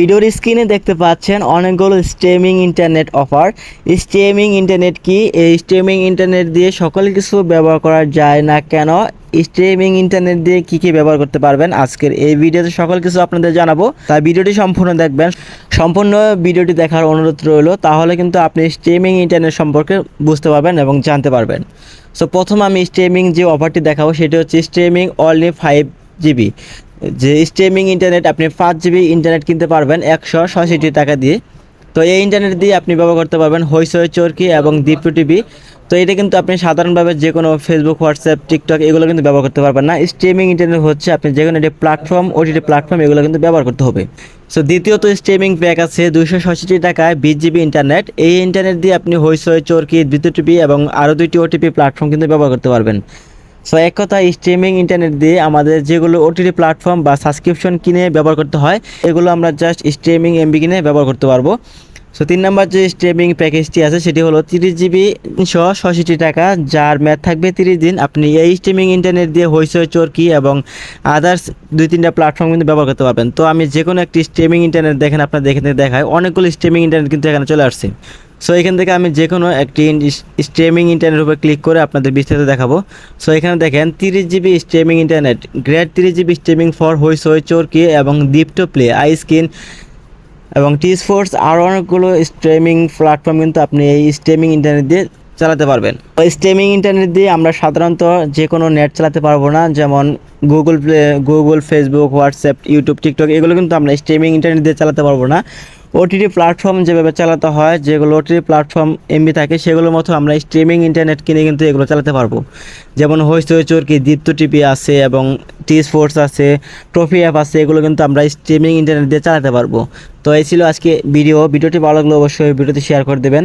ভিডিওর স্ক্রিনে দেখতে পাচ্ছেন অনেকগুলো streaming internet offer. Streaming internet কি? এই স্ট্রিমিং ইন্টারনেট দিয়ে সকল কিছু ব্যবহার করা যায় না কেন? স্ট্রিমিং ইন্টারনেট দিয়ে কি কি ব্যবহার করতে পারবেন? আজকের এই ভিডিওতে সকল কিছু আপনাদের জানাব। তাই ভিডিওটি সম্পূর্ণ দেখবেন। সম্পূর্ণ ভিডিওটি দেখার অনুরোধ রইল, তাহলে কিন্তু আপনি স্ট্রিমিং ইন্টারনেট সম্পর্কে বুঝতে পারবেন এবং জানতে পারবেন। সো প্রথম আমি স্ট্রিমিং যে অফারটি দেখাবো, সেটি হচ্ছে স্ট্রিমিং অনলি ফাইভ জিবি যে স্ট্রিমিং ইন্টারনেট আপনি পাঁচ জিবি ইন্টারনেট কিনতে পারবেন একশো ছষট্টি টাকা দিয়ে। তো এই ইন্টারনেট দিয়ে আপনি ব্যবহার করতে পারবেন হইসই চরকি এবং দীপ্য টিভি। তো এটা কিন্তু আপনি সাধারণভাবে যে কোনো ফেসবুক হোয়াটসঅ্যাপ টিকটক এগুলো কিন্তু ব্যবহার করতে পারবেন না। স্ট্রিমিং ইন্টারনেট হচ্ছে আপনি যে কোনো একটি প্ল্যাটফর্ম ওটিটি প্ল্যাটফর্ম এগুলো কিন্তু ব্যবহার করতে হবে। সো দ্বিতীয়ত স্ট্রিমিং প্যাক আছে দুইশো ছষট্টি টাকায় বিশ জিবি ইন্টারনেট এই ইন্টারনেট দিয়ে আপনি হইসই চরকি দ্বিতীয় টিভি এবং আরও দুইটি ওটিপি প্ল্যাটফর্ম কিন্তু ব্যবহার করতে পারবেন। সো এক কথা স্ট্রিমিং ইন্টারনেট দিয়ে আমাদের যেগুলো ওটিটি প্ল্যাটফর্ম বা সাবস্ক্রিপশন কিনে ব্যবহার করতে হয়, এগুলো আমরা জাস্ট স্ট্রিমিং এমবি কিনে ব্যবহার করতে পারব। সো তিন নম্বর যে স্ট্রিমিং প্যাকেজটি আছে, সেটি হলো তিরিশ জিবি, তিনশো ছষট্টি টাকা, যার ম্যাথ থাকবে তিরিশ দিন। আপনি এই স্ট্রিমিং ইন্টারনেট দিয়ে হইসই চরকি এবং আদার্স দুই, তিনটা প্ল্যাটফর্ম কিন্তু ব্যবহার করতে পারবেন। তো আমি যে কোনো একটি স্ট্রিমিং ইন্টারনেট দেখেন, আপনার দেখে দেখায়, অনেকগুলো স্ট্রিমিং ইন্টারনেট কিন্তু এখানে চলে আসছে। সো এখান থেকে আমি যে কোনো একটি স্ট্রিমিং ইন্টারনেট উপরে ক্লিক করে আপনাদের বিস্তারিত দেখাবো। সো এখানে দেখেন, তিরিশ জিবি স্ট্রিমিং ইন্টারনেট গ্রেট তিরিশ GB streaming for Hoichoi Chorki এবং ডিপটো প্লে আই স্ক্রিন এবং টি স্পোর্টস আরও অনেকগুলো স্ট্রিমিং প্ল্যাটফর্ম কিন্তু আপনি এই স্ট্রিমিং ইন্টারনেট দিয়ে চালাতে পারবেন। ওই স্ট্রিমিং ইন্টারনেট দিয়ে আমরা সাধারণত যে কোনো নেট চালাতে পারব না, যেমন Google play Google Facebook WhatsApp YouTube TikTok এগুলো কিন্তু আমরা স্ট্রিমিং ইন্টারনেট দিয়ে চালাতে পারব না। ওটিটি প্ল্যাটফর্ম যেভাবে চালাতে হয়, যেগুলো ওটিটি প্ল্যাটফর্ম এমবি থাকে, সেগুলোর মতো আমরা স্ট্রিমিং ইন্টারনেট কিনে কিন্তু এগুলো চালাতে পারব। যেমন হইচই চরকি দীপ্ত টিভি আছে এবং টি স্পোর্টস আছে ট্রফি অ্যাপ আছে, এগুলো কিন্তু আমরা স্ট্রিমিং ইন্টারনেট দিয়ে চালাতে পারব। তো এই ছিল আজকে ভিডিও ভিডিওটি ভালো লাগলে অবশ্যই ভিডিওতে শেয়ার করে দেবেন।